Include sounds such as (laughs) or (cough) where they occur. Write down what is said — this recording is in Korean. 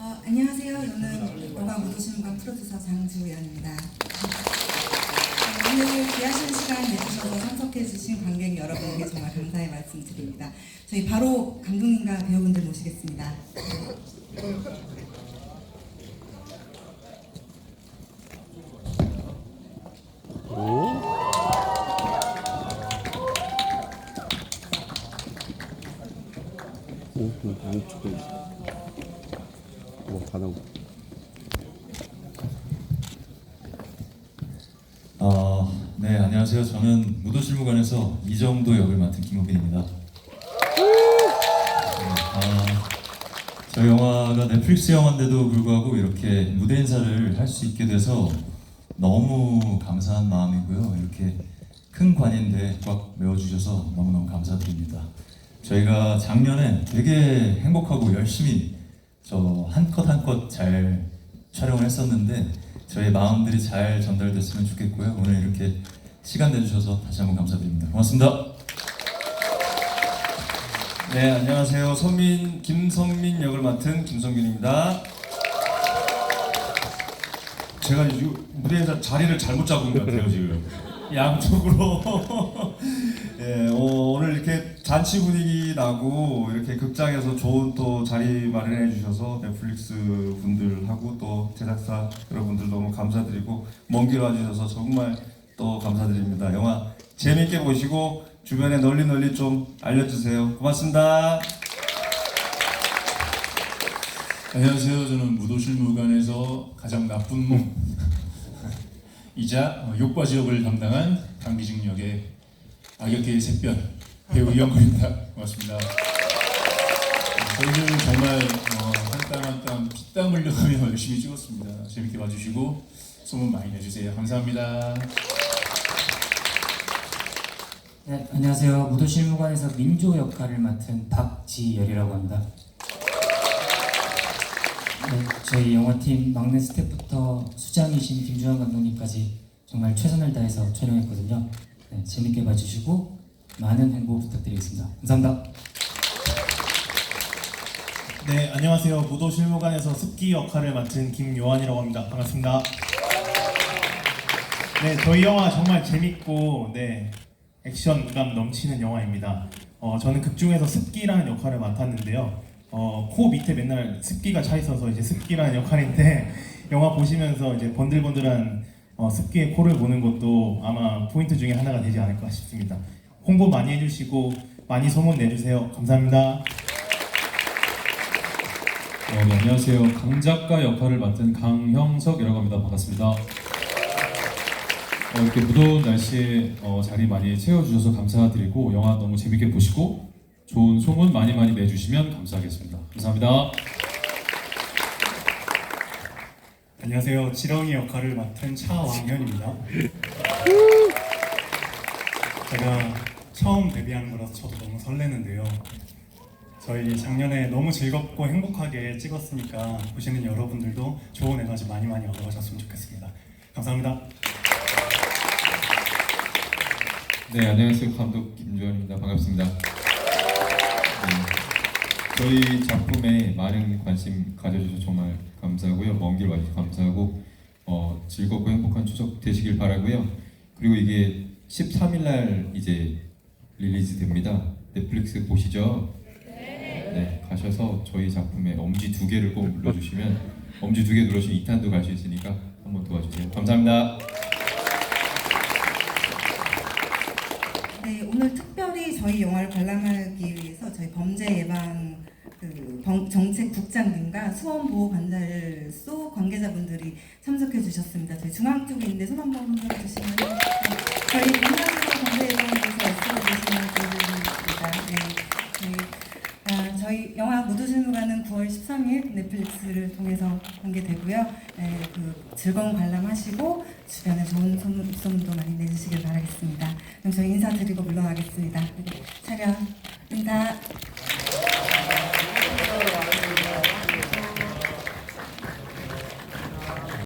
어, 안녕하세요. 저는 영화 무도신문관 프로듀서 장주연입니다. 어, 오늘 귀하신 시간 내주셔서 참석해주신 관객 여러분에게 정말 감사의 말씀 드립니다. 저희 바로 감독님과 배우분들 모시겠습니다. 오, 오, 쪽에 있어. 뭐 거. 어, 네, 안녕하세요. 저는 무도실무관에서 이정도 역을 맡은 김호빈입니다. 네, 아, 저 영화가 넷플릭스 영화인데도 불구하고 이렇게 무대 인사를 할 수 있게 돼서 너무 감사한 마음이고요. 이렇게 큰 관인데 꽉 메워주셔서 너무너무 감사드립니다. 저희가 작년에 되게 행복하고 열심히 저 한 컷 한 컷 잘 촬영을 했었는데 저희 마음들이 잘 전달됐으면 좋겠고요. 오늘 이렇게 시간 내주셔서 다시 한번 감사드립니다. 고맙습니다. 네, 안녕하세요. 선민 김선민 역을 맡은 김성균입니다. 제가 이 무대에서 자리를 잘못 잡은 것 같아요 지금 양쪽으로. (laughs) 예, 어, 오늘 이렇게 잔치 분위기 나고 이렇게 극장에서 좋은 또 자리 마련해 주셔서 넷플릭스 분들하고 또 제작사 여러분들 너무 감사드리고 먼 길 와주셔서 정말 또 감사드립니다. 영화 재밌게 보시고 주변에 널리 널리 좀 알려주세요. 고맙습니다. 안녕하세요. 저는 무도실무관에서 가장 나쁜 놈 (laughs) 이자 어, 욕과 지역을 담당한 강기직 역의 악역계의 샛별 배우 이영걸입니다. 고맙습니다. 어, 저희는 정말 어, 한땀한땀 피땀 흘려가며 열심히 찍었습니다. 재밌게 봐주시고 소문 많이 내주세요. 감사합니다. 네, 안녕하세요. 무도실무관에서 민조 역할을 맡은 박지열이라고 합니다. 네, 저희 영화팀 막내 스태프부터 수장이신 김주환 감독님까지 정말 최선을 다해서 촬영했거든요. 네, 재밌게 봐주시고 많은 행복 부탁드리겠습니다. 감사합니다. 네, 안녕하세요. 무도 실무관에서 습기 역할을 맡은 김요한이라고 합니다. 반갑습니다. 네, 저희 영화 정말 재밌고 네 액션감 넘치는 영화입니다. 어, 저는 극 중에서 습기라는 역할을 맡았는데요. 어, 코 밑에 맨날 습기가 차 있어서 이제 습기라는 역할인데 (laughs) 영화 보시면서 이제 번들번들한 어, 습기의 코를 보는 것도 아마 포인트 중에 하나가 되지 않을까 싶습니다. 홍보 많이 해주시고 많이 소문 내주세요. 감사합니다. 어, 네, 안녕하세요. 강 작가 역할을 맡은 강형석이라고 합니다. 반갑습니다. 어, 이렇게 무더운 날씨에 어, 자리 많이 채워주셔서 감사드리고 영화 너무 재밌게 보시고 좋은 소문 많이 많이 내주시면 감사하겠습니다. 감사합니다. 안녕하세요. 지렁이 역할을 맡은 차왕현입니다. 제가 처음 데뷔한 거라서 저도 너무 설레는데요. 저희 작년에 너무 즐겁고 행복하게 찍었으니까 보시는 여러분들도 좋은 에너지 많이 많이 얻어가셨으면 좋겠습니다. 감사합니다. 네, 안녕하세요. 감독 김주환입니다. 반갑습니다. 네, 저희 작품에 많은 관심 가져주셔서 정말 감사하고요. 먼 길 와주셔서 감사하고 어, 즐겁고 행복한 추석 되시길 바라고요. 그리고 이게 13일 날 이제 릴리즈 됩니다. 넷플릭스 보시죠? 네, 가셔서 저희 작품에 엄지 두 개를 꼭 눌러주시면 엄지 두개 누르시면 2탄도 갈 수 있으니까 한번 도와주세요. 감사합니다. 네, 오늘 특별히 저희 영화를 관람하기 위해서 저희 범죄 예방 그 정- 정책국장님과 수원보호관찰소 관계자분들이 참석해 주셨습니다. 저희 중앙 쪽에 있는데 손 한번 흔들어 주시면 네, 저희 관찰소 범죄 예방에서 애쓰고 계시는 분들입니다. 네, 저희, 아, 저희 영화 무도실무가는 9월 13일 넷플릭스를 통해서 공개되고요. 네, 그 즐거운 관람하시고 주변에 좋은 소문, 입소문도 많이 내주시길 바라겠습니다. 그럼 저희 인사드리고 물러나겠습니다. 네, 차렷 인사.